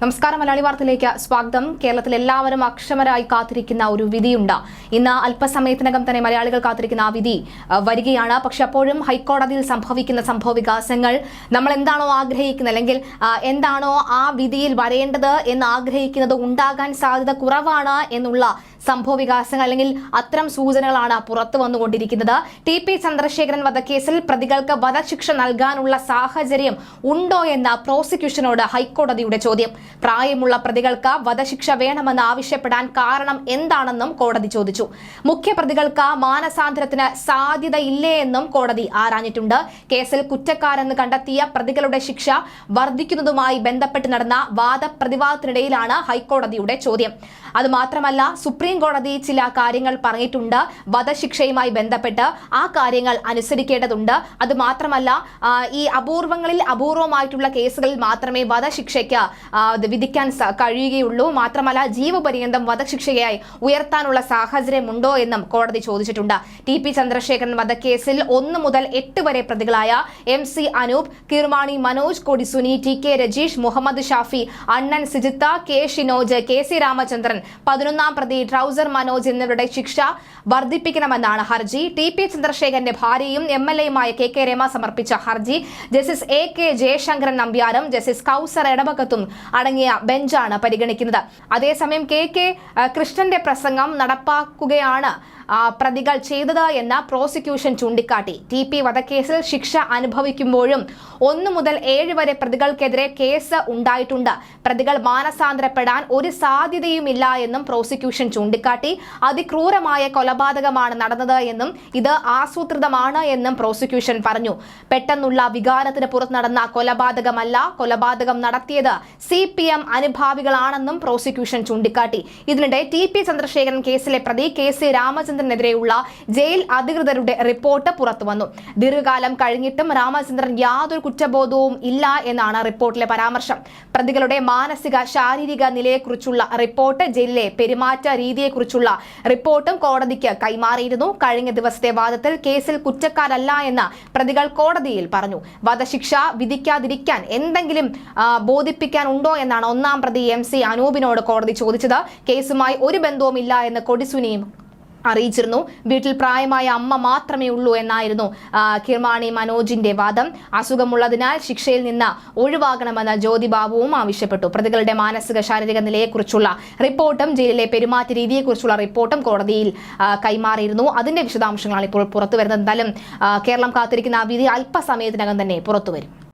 നമസ്കാരം മലയാളി വാർത്തയിലേക്ക് സ്വാഗതം. കേരളത്തിൽ എല്ലാവരും അക്ഷമരായി കാത്തിരിക്കുന്ന ഒരു വിധിയുണ്ട്. ഇന്ന് അല്പസമയത്തിനകം തന്നെ മലയാളികൾ കാത്തിരിക്കുന്ന ആ വിധി വരികയാണ്. പക്ഷെ അപ്പോഴും ഹൈക്കോടതിയിൽ സംഭവിക്കുന്ന സംഭവ വികാസങ്ങൾ നമ്മൾ എന്താണോ ആഗ്രഹിക്കുന്നത് അല്ലെങ്കിൽ എന്താണോ ആ വിധിയിൽ വരേണ്ടത് എന്ന് ആഗ്രഹിക്കുന്നത് ഉണ്ടാകാൻ സാധ്യത കുറവാണ് എന്നുള്ള സംഭവ വികാസങ്ങൾ അല്ലെങ്കിൽ അത്തരം സൂചനകളാണ് പുറത്തു വന്നുകൊണ്ടിരിക്കുന്നത്. ടി പി ചന്ദ്രശേഖരൻ വധക്കേസിൽ പ്രതികൾക്ക് വധശിക്ഷ നൽകാനുള്ള സാഹചര്യം ഉണ്ടോ എന്ന പ്രോസിക്യൂഷനോട് ഹൈക്കോടതിയുടെ ചോദ്യം. പ്രായമുള്ള പ്രതികൾക്ക് വധശിക്ഷ വേണമെന്ന് ആവശ്യപ്പെടാൻ കാരണം എന്താണെന്നും കോടതി ചോദിച്ചു. മുഖ്യപ്രതികൾക്ക് മാനസാന്തരത്തിന് സാധ്യതയില്ലേ എന്നും കോടതി ആരാഞ്ഞിട്ടുണ്ട്. കേസിൽ കുറ്റക്കാരെന്ന് കണ്ടെത്തിയ പ്രതികളുടെ ശിക്ഷ വർദ്ധിക്കുന്നതുമായി ബന്ധപ്പെട്ട് നടന്ന വാദപ്രതിവാദത്തിനിടയിലാണ് ഹൈക്കോടതിയുടെ ചോദ്യം. അതുമാത്രമല്ല സുപ്രീം കോടതി ചില കാര്യങ്ങൾ പറഞ്ഞിട്ടുണ്ട്. വധശിക്ഷയുമായി ബന്ധപ്പെട്ട് ആ കാര്യങ്ങൾ അനുസരിക്കേണ്ടതുണ്ട്. അതുമാത്രമല്ല ഈ അപൂർവങ്ങളിൽ അപൂർവമായിട്ടുള്ള കേസുകളിൽ മാത്രമേ വധശിക്ഷയ്ക്ക് വിധിക്കാൻ കഴിയുകയുള്ളൂ. മാത്രമല്ല ജീവപര്യന്തം വധശിക്ഷയായി ഉയർത്താനുള്ള സാഹചര്യമുണ്ടോ എന്നും കോടതി ചോദിച്ചിട്ടുണ്ട്. ടി പി ചന്ദ്രശേഖരൻ വധക്കേസിൽ ഒന്ന് മുതൽ എട്ട് വരെ പ്രതികളായ M C Anoop Kirmani Manoj Kodi Suni T K Rajeesh Muhammad Shafi Annan Sijith K Shinoj K C Ramachandran പതിനൊന്നാം പ്രതി ട്രൗസർ മനോജ് എന്നിവരുടെ ശിക്ഷ വർദ്ധിപ്പിക്കണമെന്നാണ് ഹർജി. ടി പി ചന്ദ്രശേഖരന്റെ ഭാര്യയും എം എൽ എയുമായ കെ കെ രമ സമർപ്പിച്ച ഹർജി. ജസ്റ്റിസ് എ കെ ജയശങ്കരൻ നമ്പ്യാരും ജസ്റ്റിസ് കൌസർ എടവകത്തും അടങ്ങിയ ബെഞ്ചാണ് പരിഗണിക്കുന്നത്. അതേസമയം കെ കെ കൃഷ്ണന്റെ പ്രസംഗം നടപ്പാക്കുകയാണ്. പ്രതികൾ ചെയ്തത് എന്ന് പ്രോസിക്യൂഷൻ ചൂണ്ടിക്കാട്ടി. ടി പി വധക്കേസിൽ ശിക്ഷ അനുഭവിക്കുമ്പോഴും ഒന്നു മുതൽ ഏഴ് വരെ പ്രതികൾക്കെതിരെ കേസ് ഉണ്ടായിട്ടുണ്ട്. പ്രതികൾ മാനസാന്തരപ്പെടാൻ ഒരു സാധ്യതയുമില്ല എന്നും പ്രോസിക്യൂഷൻ ചൂണ്ടിക്കാട്ടി. അതിക്രൂരമായ കൊലപാതകമാണ് നടന്നത് എന്നും ഇത് ആസൂത്രിതമാണ് എന്നും പ്രോസിക്യൂഷൻ പറഞ്ഞു. പെട്ടെന്നുള്ള വികാരത്തിന് പുറത്ത് നടന്ന കൊലപാതകമല്ല കൊലപാതകം നടത്തിയത് സി പി എം അനുഭാവികളാണെന്നും പ്രോസിക്യൂഷൻ ചൂണ്ടിക്കാട്ടി. ഇതിനിടെ ടി പി ചന്ദ്രശേഖരൻ കേസിലെ പ്രതി കെ സി രാമചന്ദ്രനെതിരെയുള്ള ജയിൽ അധികൃതരുടെ റിപ്പോർട്ട് പുറത്തുവന്നു. ദീർഘകാലം കഴിഞ്ഞിട്ടും രാമചന്ദ്രൻ യാതൊരു കുറ്റബോധവും ഇല്ല എന്നാണ് റിപ്പോർട്ടിലെ പരാമർശം. പ്രതികളുടെ മാനസിക ശാരീരിക നിലയെക്കുറിച്ചുള്ള റിപ്പോർട്ട് ജയിലിലെ പെരുമാറ്റ രീതിയെക്കുറിച്ചുള്ള റിപ്പോർട്ടും കോടതിക്ക് കൈമാറിയിരുന്നു. കഴിഞ്ഞ ദിവസത്തെ വാദത്തിൽ കേസിൽ കുറ്റക്കാരല്ല എന്ന് പ്രതികൾ കോടതിയിൽ പറഞ്ഞു. വധശിക്ഷ വിധിക്കാതിരിക്കാൻ എന്തെങ്കിലും ബോധിപ്പിക്കാൻ ഉണ്ടോ എന്നാണ് ഒന്നാം പ്രതി എം സി അനൂപിനോട് കോടതി ചോദിച്ചത്. കേസുമായി ഒരു ബന്ധവുമില്ല എന്ന് കൊടിസുനിയും അറിയിച്ചിരുന്നു. വീട്ടിൽ പ്രായമായ അമ്മ മാത്രമേ ഉള്ളൂ എന്നായിരുന്നു കിർമാണി മനോജിന്റെ വാദം. അസുഖമുള്ളതിനാൽ ശിക്ഷയിൽ നിന്ന് ഒഴിവാകണമെന്ന് ജ്യോതി ബാബുവും ആവശ്യപ്പെട്ടു. പ്രതികളുടെ മാനസിക ശാരീരിക നിലയെക്കുറിച്ചുള്ള റിപ്പോർട്ടും ജയിലിലെ പെരുമാറ്റ രീതിയെക്കുറിച്ചുള്ള റിപ്പോർട്ടും കോടതിയിൽ കൈമാറിയിരുന്നു. അതിന്റെ വിശദാംശങ്ങളാണ് ഇപ്പോൾ പുറത്തുവരുന്നത്. എന്തായാലും കേരളം കാത്തിരിക്കുന്ന ആ വിധി അല്പസമയത്തിനകം തന്നെ പുറത്തുവരും.